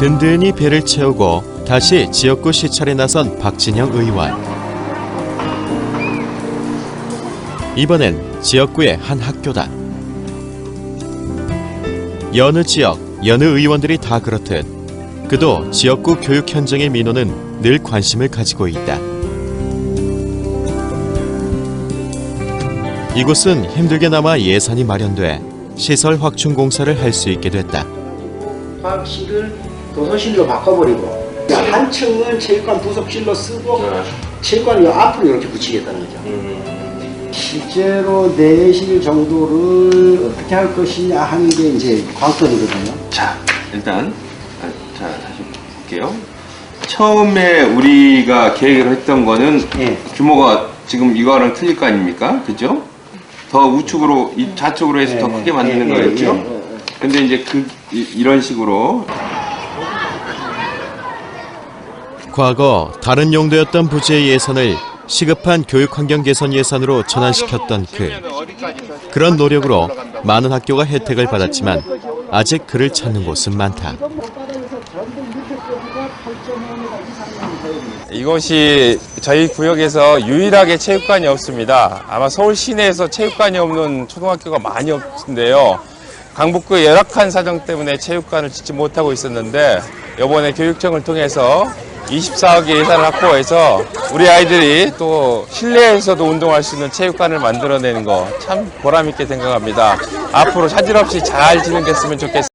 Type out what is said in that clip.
든든히 배를 채우고 다시 지역구 시찰에 나선 박진영 의원. 이번엔 지역구의 한 학교다. 여느 지역, 여느 의원들이 다 그렇듯 그도 지역구 교육 현장의 민원은 늘 관심을 가지고 있다. 이곳은 힘들게나마 예산이 마련돼 시설 확충 공사를 할 수 있게 됐다. 과학실을 도서실로 바꿔버리고 한 층을 체육관 부속실로 쓰고 체육관을 요 앞으로 이렇게 붙이겠다는 거죠. 실제로 내실 정도를 어떻게 할 것이냐 하는 게 이제 관건이거든요. 자, 일단 아, 자 다시 볼게요. 처음에 우리가 계획을 했던 거는 예. 규모가 지금 이거랑 틀릴 거 아닙니까? 그죠? 더 우측으로 이 좌측으로 해서 더 예, 크게 만드는 예, 예, 거였죠. 예, 예, 예. 근데 이제 그 이- 이런 식으로 과거 다른 용도였던 부지의 예산을 시급한 교육 환경 개선 예산으로 전환시켰던 그 그런 노력으로 많은 학교가 혜택을 받았지만 아직 그를 찾는 곳은 많다. 이곳이 저희 구역에서 유일하게 체육관이 없습니다. 아마 서울 시내에서 체육관이 없는 초등학교가 많이 없는데요. 강북구의 열악한 사정 때문에 체육관을 짓지 못하고 있었는데 이번에 교육청을 통해서 24억의 예산을 확보해서 우리 아이들이 또 실내에서도 운동할 수 있는 체육관을 만들어내는 거 참 보람있게 생각합니다. 앞으로 차질 없이 잘 진행됐으면 좋겠습니다.